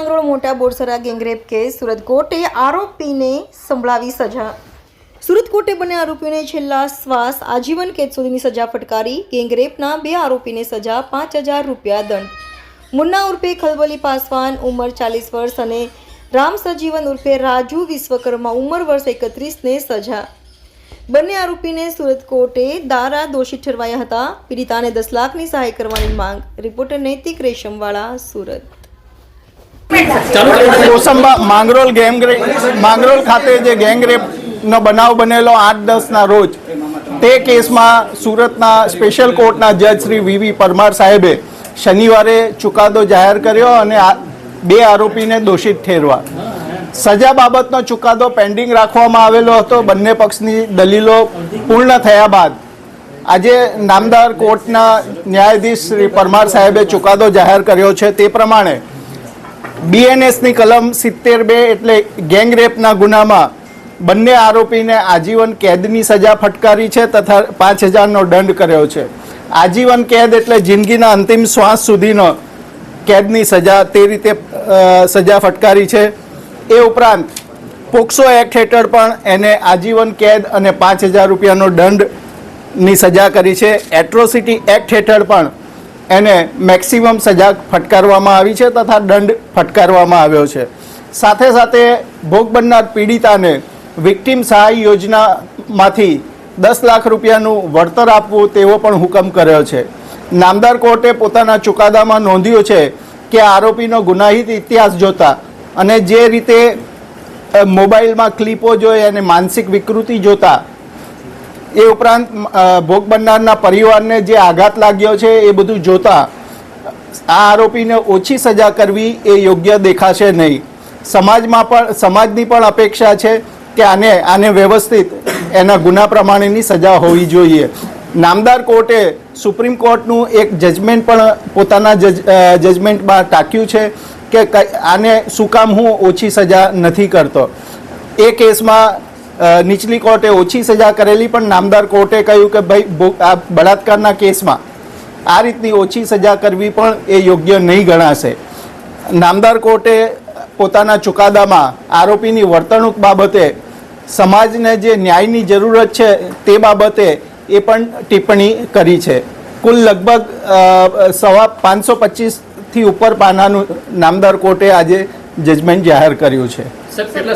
Banaskantha Borsara gangrape case Surat કોર્ટે આરોપીને સંભળાવી સજા. સુરત કોર્ટે બંને આરોપીઓને છેલ્લા શ્વાસ આજીવન કેદ સુધીની સજા ફટકારી. ગેંગરેપના બે આરોપીને સજા પાંચ રૂપિયા દંડ. મુન્ના ઉર્ફે ખલબલી પાસવાન ઉંમર ચાલીસ વર્ષ અને રામ સજીવન ઉર્ફે રાજુ વિશ્વકર્મા ઉંમર વર્ષ એકત્રીસને સજા. બંને આરોપીને સુરત કોર્ટે દારા દોષિત ઠરવાયા હતા. પીડિતાને દસ લાખની સહાય કરવાની માંગ. રિપોર્ટર નૈતિક રેશમવાળા, સુરત. કોસંબા માંગરોલ ગેંગ માંગરોલ ખાતે જે ગેંગ રેપનો બનાવ બનેલો આઠ દસના રોજ, તે કેસમાં સુરતના સ્પેશિયલ કોર્ટના જજ શ્રી વીવી પરમાર સાહેબે શનિવારે ચુકાદો જાહેર કર્યો અને બે આરોપીને દોષિત ઠેરવા સજા બાબતનો ચુકાદો પેન્ડિંગ રાખવામાં આવેલો હતો. બંને પક્ષની દલીલો પૂર્ણ થયા બાદ આજે નામદાર કોર્ટના ન્યાયાધીશ શ્રી પરમાર સાહેબે ચુકાદો જાહેર કર્યો છે. તે પ્રમાણે બીએનએસની કલમ સિત્તેર બે એટલે ગેંગ રેપના ગુનામાં બંને આરોપીને આજીવન કેદની સજા ફટકારી છે તથા પાંચ હજારનો દંડ કર્યો છે. આજીવન કેદ એટલે જિંદગીના અંતિમ શ્વાસ સુધીનો કેદની સજા તે રીતે સજા ફટકારી છે. એ ઉપરાંત પોક્સો એક્ટ હેઠળ પણ એને આજીવન કેદ અને પાંચ હજાર રૂપિયાનો દંડની સજા કરી છે. એટ્રોસિટી એક્ટ હેઠળ પણ એને મેક્સિમમ સજા ફટકારવામાં આવી છે તથા દંડ ફટકારવામાં આવ્યો છે. સાથે સાથે ભોગ બનનાર પીડિતાને વિક્ટિમ સહાય યોજનામાંથી દસ લાખ રૂપિયાનું વળતર આપવું તેવો પણ હુકમ કર્યો છે. નામદાર કોર્ટે પોતાના ચુકાદામાં નોંધ્યું છે કે આરોપીનો ગુનાહિત ઇતિહાસ જોતા અને જે રીતે મોબાઈલમાં ક્લિપો જોઈ અને માનસિક વિકૃતિ જોતા એ ઉપરાંત ભોગ બનનારના પરિવારને જે આઘાત લાગ્યો છે એ બધું જોતા આ આરોપીને ઓછી સજા કરવી એ યોગ્ય દેખાશે નહીં. સમાજમાં પણ, સમાજની પણ અપેક્ષા છે કે આને આને વ્યવસ્થિત એના ગુના પ્રમાણેની સજા હોવી જોઈએ. નામદાર કોર્ટે સુપ્રીમ કોર્ટનું એક જજમેન્ટ પણ પોતાના જજ જજમેન્ટમાં ટાંક્યું છે કે આને શું કામ હું ઓછી સજા નથી કરતો. એ કેસમાં નીચલી કોર્ટે ઓછી સજા કરેલી, પણ નામદાર કોર્ટે કહ્યું કે ભાઈ આ બળાત્કારના કેસમાં આ રીતની ઓછી સજા કરવી પણ એ યોગ્ય નહીં ગણાશે. નામદાર કોર્ટે પોતાના ચુકાદામાં આરોપીની વર્તણૂક બાબતે સમાજને જે ન્યાયની જરૂરત છે તે બાબતે એ પણ ટિપ્પણી કરી છે. કુલ લગભગ સવા પાંચસો પચીસથી ઉપર પાનાનું નામદાર કોર્ટે આજે જજમેન્ટ જાહેર કર્યું છે. સાક્ષીઓ